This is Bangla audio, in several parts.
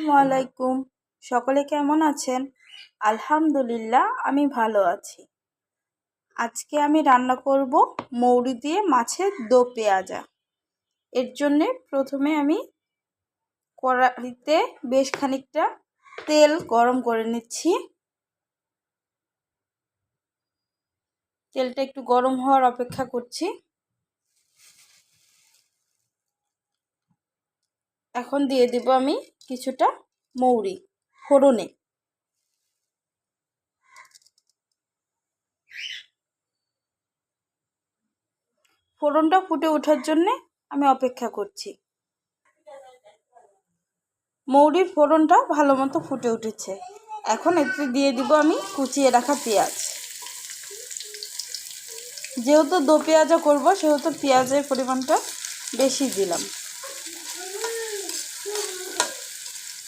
আসসালামু আলাইকুম সকলে কেমন আছেন? আলহামদুলিল্লাহ, আমি ভালো আছি। আজকে আমি রান্না করব মৌরি দিয়ে মাছের দো পেঁয়াজা। এর জন্যে প্রথমে আমি কড়াইতে বেশ খানিকটা তেল গরম করে নিচ্ছি। তেলটা একটু গরম হওয়ার অপেক্ষা করছি। এখন দিয়ে দিব আমি কিছুটা মৌরি, ফোড়নে। ফোড়নটা ফুটে ওঠার জন্যে আমি অপেক্ষা করছি। মৌরির ফোড়নটা ভালো মতো ফুটে উঠেছে। এখন এতে দিয়ে দিব আমি কুচিয়ে রাখা পেঁয়াজ। যেহেতু দো পেঁয়াজা করব, সেহেতু পেঁয়াজের পরিমাণটা বেশি দিলাম।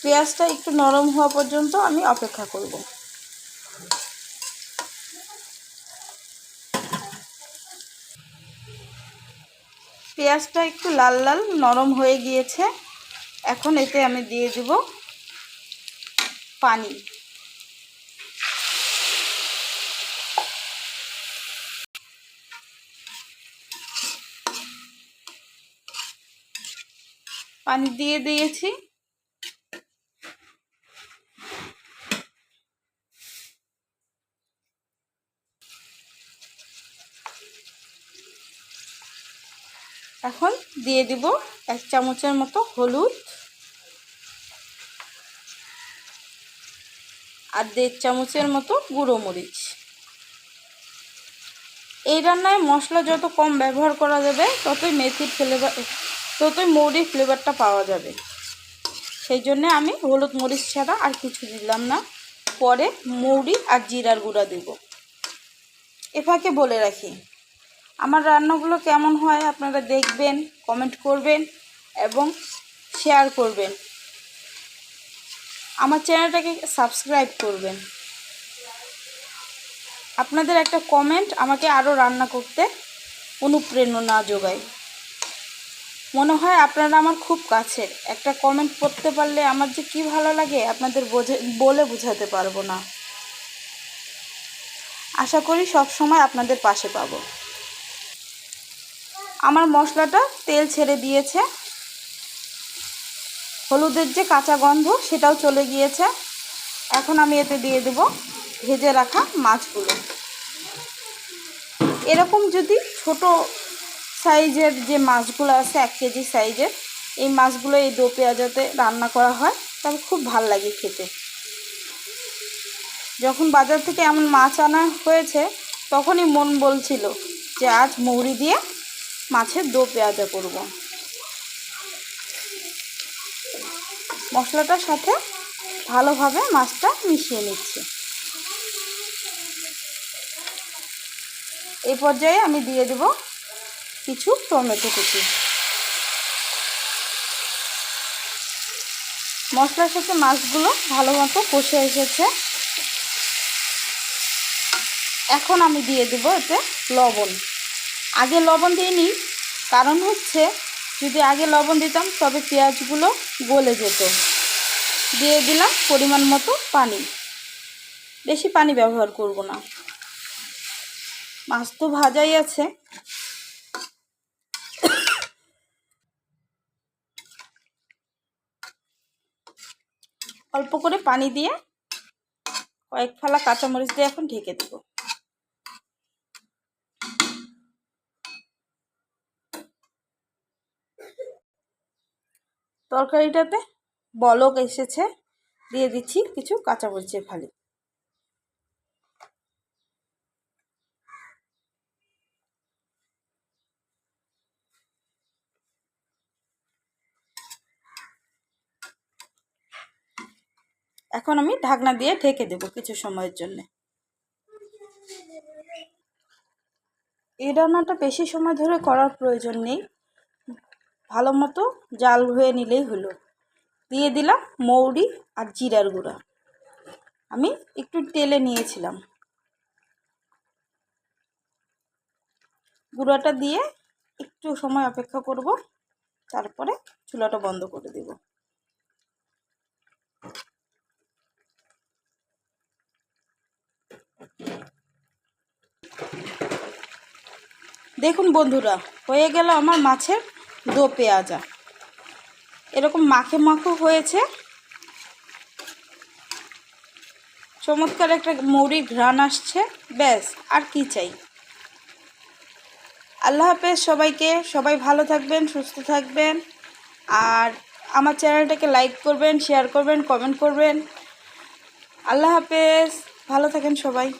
পেঁয়াজটা একটু নরম হওয়া পর্যন্ত আমি অপেক্ষা করব। পেঁয়াজটা একটু লাল লাল নরম হয়ে গিয়েছে। এখন এতে আমি দিয়ে দিব পানি। পানি দিয়ে দিয়েছি। এখন দিয়ে দিব এক চামচের মতো হলুদ আর দেড় চামচের মতো গুঁড়ো মরিচ। এই রান্নায় মশলা যত কম ব্যবহার করা যাবে, ততই মেথির ফ্লেভার ততই মৌরির ফ্লেভারটা পাওয়া যাবে। সেই জন্যে আমি হলুদ মরিচ ছাড়া আর কিছু দিলাম না। পরে মৌরি আর জিরার গুঁড়া দেব। এফাকে বলে রাখি আমার রান্নাগুলো কেমন হয় আপনারা দেখবেন কমেন্ট করবেন এবং শেয়ার করবেন। আমার চ্যানেলটাকে সাবস্ক্রাইব করবেন। আপনাদের একটা কমেন্ট আমাকে আরও রান্না করতে অনুপ্রেরণা যোগায়। মনে হয় আপনারা আমার খুব কাছের। একটা কমেন্ট করতে পারলে আমার যে কি ভালো লাগে আপনাদের বোঝে, বলে বোঝাতে পারব না। আশা করি সব সময় আপনাদের পাশে পাবো। আমার মশলাটা তেল ছেড়ে দিয়েছে। হলুদের যে কাঁচা গন্ধ সেটাও চলে গিয়েছে। এখন আমি এতে দিয়ে দেব ভেজে রাখা মাছগুলো। এরকম যদি ছোট সাইজের যে মাছগুলো আছে, এক কেজি সাইজের, এই মাছগুলো এই দো পেঁয়াজাতে রান্না করা হয় তবে খুব ভালো লাগে খেতে। যখন বাজার থেকে এমন মাছ আনা হয়েছে, তখনই মন বলছিল যে আজ মৌরি দিয়ে মাছের দো পেঁয়াজা করব। মশলাটার সাথে ভালোভাবে মাছটা মিশিয়ে নিচ্ছি। এই পর্যায়ে আমি দিয়ে দেব কিছু টমেটো কুচি। মশলার সাথে মাছগুলো ভালো মতো কষে এসেছে। এখন আমি দিয়ে দেব এতে লবণ। আগে লবণ দিইনি কারণ হচ্ছে, যদি আগে লবণ দিতাম, তবে পেঁয়াজগুলো গলে যেত। দিয়ে দিলাম পরিমাণ মতো পানি। বেশি পানি ব্যবহার করব না। মাছ তো ভাজাই আছে। অল্প করে পানি দিয়ে কয়েক ফালা কাঁচামরিচ দিয়ে এখন ঢেকে দেবো। তরকারিটাতে বলক এসেছে। দিয়ে দিচ্ছি কিছু কাঁচামরিচের ফালি। এখন আমি ঢাকনা দিয়ে ঢেকে দেব কিছু সময়ের জন্য। এই রান্নাটা বেশি সময় ধরে করার প্রয়োজন নেই। ভালো মতো জাল হয়ে নিলেই হলো। দিয়ে দিলাম মৌরি আর জিরার গুঁড়া। আমি একটু তেলে নিয়েছিলাম। গুঁড়াটা দিয়ে একটু সময় অপেক্ষা করব, তারপরে চুলাটা বন্ধ করে দেব। দেখুন বন্ধুরা, হয়ে গেল আমার মাছের দো পেঁয়াজা। এরকম মাখে মাখো হয়েছে। চমৎকার একটা মৌরির ঘ্রাণ আসছে। ব্যাস, আর কি চাই? আল্লাহ হাফেজ সবাইকে, সবাই ভালো থাকবেন, সুস্থ থাকবেন। আর আমার চ্যানেলটাকে লাইক করবেন, শেয়ার করবেন, কমেন্ট করবেন। আল্লাহ হাফেজ, ভালো থাকেন সবাই।